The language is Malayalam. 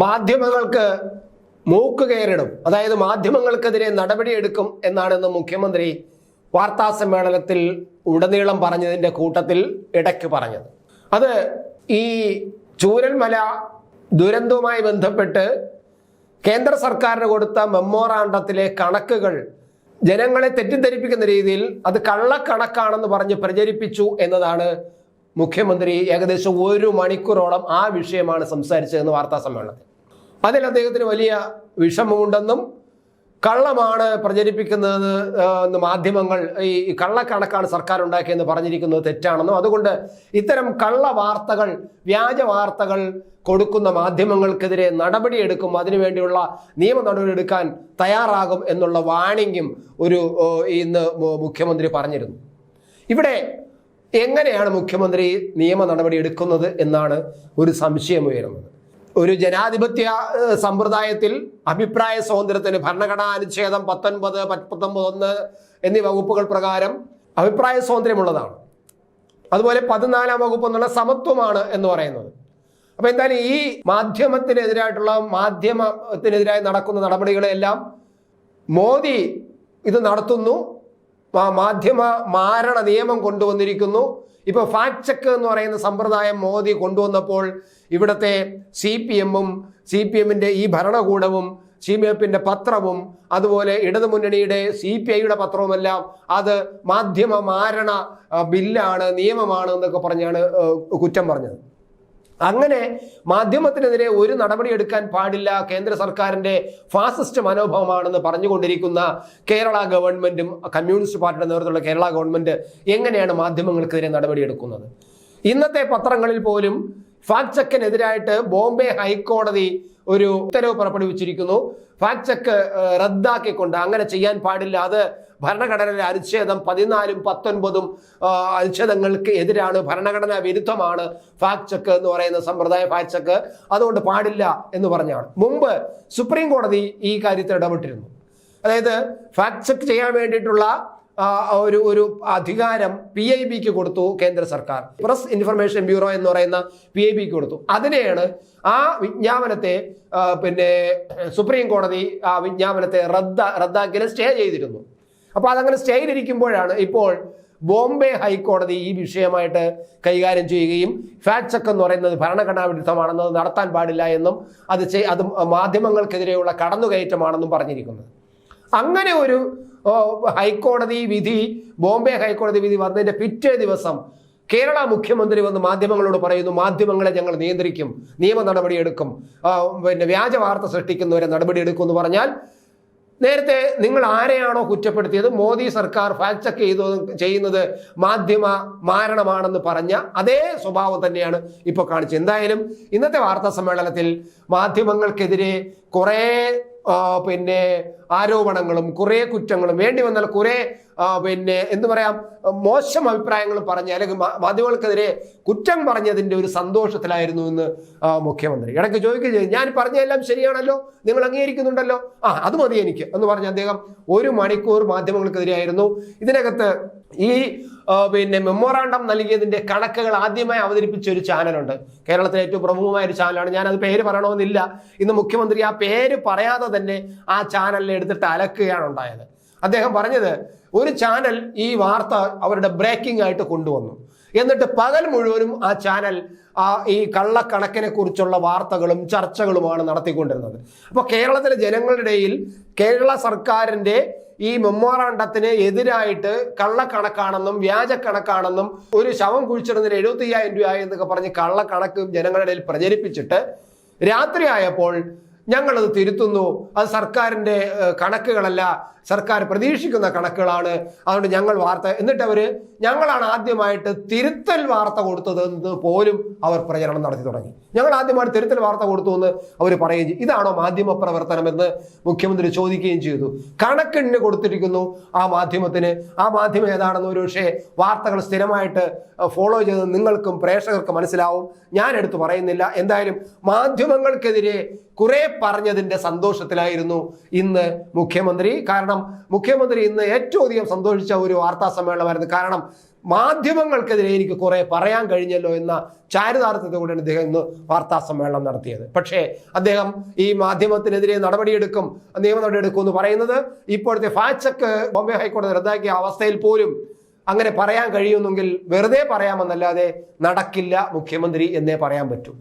മാധ്യമങ്ങൾക്ക് മൂക്ക് കയറിടും. അതായത് മാധ്യമങ്ങൾക്കെതിരെ നടപടിയെടുക്കും എന്നാണ് ഇന്ന് മുഖ്യമന്ത്രി വാർത്താ സമ്മേളനത്തിൽ ഉടനീളം പറഞ്ഞതിന്റെ കൂട്ടത്തിൽ ഇടയ്ക്ക് പറഞ്ഞത്. അത് ഈ ചൂരൽമല ദുരന്തവുമായി ബന്ധപ്പെട്ട് കേന്ദ്ര സർക്കാരിന് കൊടുത്ത മെമ്മോറാണ്ടത്തിലെ കണക്കുകൾ ജനങ്ങളെ തെറ്റിദ്ധരിപ്പിക്കുന്ന രീതിയിൽ അത് കള്ളക്കണക്കാണെന്ന് പറഞ്ഞ് പ്രചരിപ്പിച്ചു എന്നതാണ് മുഖ്യമന്ത്രി ഏകദേശം ഒരു മണിക്കൂറോളം ആ വിഷയമാണ് സംസാരിച്ചതെന്ന് വാർത്താ സമ്മേളനത്തിൽ. അതിൽ അദ്ദേഹത്തിന് വലിയ വിഷമമുണ്ടെന്നും കള്ളമാണ് പ്രചരിപ്പിക്കുന്നത് എന്ന് മാധ്യമങ്ങൾ ഈ കള്ളക്കണക്കാണ് സർക്കാർ ഉണ്ടാക്കിയെന്ന് പറഞ്ഞിരിക്കുന്നത് തെറ്റാണെന്നും അതുകൊണ്ട് ഇത്തരം കള്ള വാർത്തകൾ വ്യാജ വാർത്തകൾ കൊടുക്കുന്ന മാധ്യമങ്ങൾക്കെതിരെ നടപടിയെടുക്കും അതിനുവേണ്ടിയുള്ള നിയമ നടപടി എടുക്കാൻ തയ്യാറാകും എന്നുള്ള വാണിംഗും ഒരു ഇന്ന് മുഖ്യമന്ത്രി പറഞ്ഞിരുന്നു. ഇവിടെ എങ്ങനെയാണ് മുഖ്യമന്ത്രി നിയമ നടപടി എടുക്കുന്നത് എന്നാണ് ഒരു സംശയം ഉയരുന്നത്? ഒരു ജനാധിപത്യ സമ്പ്രദായത്തിൽ അഭിപ്രായ സ്വാതന്ത്ര്യത്തിന് ഭരണഘടനാ അനുച്ഛേദം പത്തൊൻപത് പത്തൊമ്പത് ഒന്ന് എന്നീ വകുപ്പുകൾ പ്രകാരം അഭിപ്രായ സ്വാതന്ത്ര്യമുള്ളതാണ്. അതുപോലെ പതിനാലാം വകുപ്പ് എന്നുള്ള സമത്വമാണ് എന്ന് പറയുന്നത്. അപ്പൊ എന്തായാലും ഈ മാധ്യമത്തിനെതിരായിട്ടുള്ള മാധ്യമത്തിനെതിരായി നടക്കുന്ന നടപടികളെല്ലാം മോദി ഇത് നടത്തുന്നു. മാധ്യമ മാരണ നിയമം കൊണ്ടുവന്നിരിക്കുന്നു. ഇപ്പോൾ ഫാക്ട് ചെക്ക് എന്ന് പറയുന്ന സമ്പ്രദായം മോദി കൊണ്ടുവന്നപ്പോൾ ഇവിടുത്തെ സി പി എമ്മും സി പി എമ്മിന്റെ ഈ ഭരണകൂടവും സി പി എഫിന്റെ പത്രവും അതുപോലെ ഇടതുമുന്നണിയുടെ സി പി ഐയുടെ പത്രവുമെല്ലാം അത് മാധ്യമ മാരണ ബില്ലാണ് നിയമമാണ് എന്നൊക്കെ പറഞ്ഞാണ് കുറ്റം പറഞ്ഞത്. അങ്ങനെ മാധ്യമത്തിനെതിരെ ഒരു നടപടി എടുക്കാൻ പാടില്ല. കേന്ദ്ര സർക്കാരിന്റെ ഫാസിസ്റ്റ് മനോഭാവമാണെന്ന് പറഞ്ഞുകൊണ്ടിരിക്കുന്ന കേരള ഗവൺമെന്റും കമ്മ്യൂണിസ്റ്റ് പാർട്ടിയുടെ നേതൃത്വത്തിലുള്ള കേരള ഗവൺമെന്റ് എങ്ങനെയാണ് മാധ്യമങ്ങൾക്കെതിരെ നടപടിയെടുക്കുന്നത്? ഇന്നത്തെ പത്രങ്ങളിൽ പോലും ഫാക്ട് ചെക്കിനെതിരായിട്ട് ബോംബെ ഹൈക്കോടതി ഒരു ഉത്തരവ് പുറപ്പെടുവിച്ചിരിക്കുന്നു. ഫാക്ട് ചെക്ക് റദ്ദാക്കിക്കൊണ്ട് അങ്ങനെ ചെയ്യാൻ പാടില്ല. അത് ഭരണഘടനയിലെ അനുച്ഛേദം പതിനാലും പത്തൊൻപതും അനുച്ഛേദങ്ങൾക്ക് എതിരാണ്. ഭരണഘടനാ വിരുദ്ധമാണ് ഫാക്ട് ചെക്ക് എന്ന് പറയുന്ന സമ്പ്രദായ ഫാക്ട് ചെക്ക് അതുകൊണ്ട് പാടില്ല എന്ന് പറഞ്ഞാണ്. മുമ്പ് സുപ്രീം കോടതി ഈ കാര്യത്തിൽ ഇടപെട്ടിരുന്നു. അതായത് ഫാക്ട് ചെക്ക് ചെയ്യാൻ വേണ്ടിയിട്ടുള്ള ഒരു ഒരു അധികാരം പി ഐ ബിക്ക് കൊടുത്തു കേന്ദ്ര സർക്കാർ. പ്രസ് ഇൻഫർമേഷൻ ബ്യൂറോ എന്ന് പറയുന്ന പി ഐ ബിക്ക് കൊടുത്തു. അതിനെയാണ് ആ വിജ്ഞാപനത്തെ പിന്നെ സുപ്രീം കോടതി ആ വിജ്ഞാപനത്തെ റദ്ദ റദ്ദാക്കിയത് സ്റ്റേ ചെയ്തിരുന്നു. അപ്പോൾ അതങ്ങനെ സ്റ്റേയിലിരിക്കുമ്പോഴാണ് ഇപ്പോൾ ബോംബെ ഹൈക്കോടതി ഈ വിഷയമായിട്ട് കൈകാര്യം ചെയ്യുകയും ഫാക്ട് ചെക്ക് എന്ന് പറയുന്നത് ഭരണഘടനാ വിരുദ്ധമാണെന്നത് നടത്താൻ പാടില്ല എന്നും അത് ചെയ് അത് മാധ്യമങ്ങൾക്കെതിരെയുള്ള കടന്നുകയറ്റമാണെന്നും പറഞ്ഞിരിക്കുന്നത്. അങ്ങനെ ഒരു ഹൈക്കോടതി വിധി ബോംബെ ഹൈക്കോടതി വിധി വന്നതിന്റെ പിറ്റേ ദിവസം കേരള മുഖ്യമന്ത്രി വന്ന് മാധ്യമങ്ങളോട് പറയുന്നു മാധ്യമങ്ങളെ ഞങ്ങൾ നിയന്ത്രിക്കും നിയമ നടപടിയെടുക്കും പിന്നെ വ്യാജ വാർത്ത സൃഷ്ടിക്കുന്നവരെ നടപടിയെടുക്കും എന്ന് പറഞ്ഞാൽ നേരത്തെ നിങ്ങൾ ആരെയാണോ കുറ്റപ്പെടുത്തിയത്? മോദി സർക്കാർ ഫാക്ട് ചെക്ക് ചെയ്തു ചെയ്യുന്നത് മാധ്യമ മാരണമാണെന്ന് പറഞ്ഞ അതേ സ്വഭാവം തന്നെയാണ് ഇപ്പോൾ കാണിച്ചത്. എന്തായാലും ഇന്നത്തെ വാർത്താ സമ്മേളനത്തിൽ മാധ്യമങ്ങൾക്കെതിരെ കുറേ പിന്നെ ആരോപണങ്ങളും കുറെ കുറ്റങ്ങളും വേണ്ടി വന്നാൽ കുറെ പിന്നെ എന്ത് പറയാം മോശം അഭിപ്രായങ്ങൾ പറഞ്ഞ് അല്ലെങ്കിൽ മാധ്യമങ്ങൾക്കെതിരെ കുറ്റം പറഞ്ഞതിന്റെ ഒരു സന്തോഷത്തിലായിരുന്നു എന്ന് മുഖ്യമന്ത്രി. ഇടയ്ക്ക് ചോദിക്കുകയും ഞാൻ പറഞ്ഞതെല്ലാം ശരിയാണല്ലോ? നിങ്ങൾ അംഗീകരിക്കുന്നുണ്ടല്ലോ? ആ അത് മതി എനിക്ക് എന്ന് പറഞ്ഞ് അദ്ദേഹം ഒരു മണിക്കൂർ മാധ്യമങ്ങൾക്കെതിരെയായിരുന്നു. ഇതിനകത്ത് ഈ പിന്നെ മെമ്മോറാണ്ടം നൽകിയതിന്റെ കണക്കുകൾ ആദ്യമായി അവതരിപ്പിച്ച ഒരു ചാനലുണ്ട് കേരളത്തിലെ ഏറ്റവും പ്രമുഖമായ ഒരു ചാനലാണ് ഞാൻ അത് പേര് പറയണമെന്നില്ല. ഇന്ന് മുഖ്യമന്ത്രി ആ പേര് പറയാതെ തന്നെ ആ ചാനലിൽ എടുത്തിട്ട് അലക്കുകയാണ് ഉണ്ടായത്. അദ്ദേഹം പറഞ്ഞത് ഒരു ചാനൽ ഈ വാർത്ത അവരുടെ ബ്രേക്കിംഗ് ആയിട്ട് കൊണ്ടുവന്നു. എന്നിട്ട് പകൽ മുഴുവനും ആ ചാനൽ ആ ഈ കള്ളക്കണക്കിനെ കുറിച്ചുള്ള വാർത്തകളും ചർച്ചകളുമാണ് നടത്തിക്കൊണ്ടിരുന്നത്. അപ്പോൾ കേരളത്തിലെ ജനങ്ങളുടെ ഇടയിൽ കേരള സർക്കാരിന്റെ ഈ മെമ്മോറാണ്ടത്തിന് എതിരായിട്ട് കള്ളക്കണക്കാണെന്നും വ്യാജക്കണക്കാണെന്നും ഒരു ശവം കുഴിച്ചിടുന്നതിന് എഴുപത്തി അയ്യായിരം രൂപ എന്നൊക്കെ പറഞ്ഞ് കള്ളക്കണക്ക് ജനങ്ങളുടെ ഇടയിൽ പ്രചരിപ്പിച്ചിട്ട് രാത്രിയായപ്പോൾ ഞങ്ങളത് തിരുത്തുന്നു. അത് സർക്കാരിന്റെ കണക്കുകളല്ല. സർക്കാർ പ്രതീക്ഷിക്കുന്ന കണക്കുകളാണ്. അതുകൊണ്ട് ഞങ്ങൾ വാർത്ത എന്നിട്ട് അവർ ഞങ്ങളാണ് ആദ്യമായിട്ട് തിരുത്തൽ വാർത്ത കൊടുത്തത് എന്ന് പോലും അവർ പ്രചരണം നടത്തി തുടങ്ങി. ഞങ്ങൾ ആദ്യമായിട്ട് തിരുത്തൽ വാർത്ത കൊടുത്തു എന്ന് അവർ പറയുകയും ചെയ്തു. ഇതാണോ മാധ്യമ പ്രവർത്തനമെന്ന് മുഖ്യമന്ത്രി ചോദിക്കുകയും ചെയ്തു. കണക്കിന് കൊടുത്തിരിക്കുന്നു ആ മാധ്യമത്തിന്. ആ മാധ്യമം ഏതാണെന്ന് ഒരു പക്ഷേ വാർത്തകൾ സ്ഥിരമായിട്ട് ഫോളോ ചെയ്ത് നിങ്ങൾക്കും പ്രേക്ഷകർക്കും മനസ്സിലാവും. ഞാൻ എടുത്തു പറയുന്നില്ല. എന്തായാലും മാധ്യമങ്ങൾക്കെതിരെ കുറെ പറഞ്ഞതിന്റെ സന്തോഷത്തിലായിരുന്നു ഇന്ന് മുഖ്യമന്ത്രി. കാരണം മുഖ്യമന്ത്രി ഇന്ന് ഏറ്റവും അധികം സന്തോഷിച്ച ഒരു വാർത്താ സമ്മേളനമായിരുന്നു. കാരണം മാധ്യമങ്ങൾക്കെതിരെ എനിക്ക് കുറേ പറയാൻ കഴിഞ്ഞല്ലോ എന്ന ചാരിതാർത്ഥ്യത്തോടെയാണ് അദ്ദേഹം ഇന്ന് വാർത്താ സമ്മേളനം നടത്തിയത്. പക്ഷേ അദ്ദേഹം ഈ മാധ്യമത്തിനെതിരെ നടപടിയെടുക്കും നിയമ നടപടിയെടുക്കും എന്ന് പറയുന്നത് ഇപ്പോഴത്തെ ഫാച്ചക്ക് ബോംബെ ഹൈക്കോടതി റദ്ദാക്കിയ അവസ്ഥയിൽ പോലും അങ്ങനെ പറയാൻ കഴിയുന്നെങ്കിൽ വെറുതെ പറയാമെന്നല്ലാതെ നടക്കില്ല മുഖ്യമന്ത്രി എന്നേ പറയാൻ പറ്റൂ.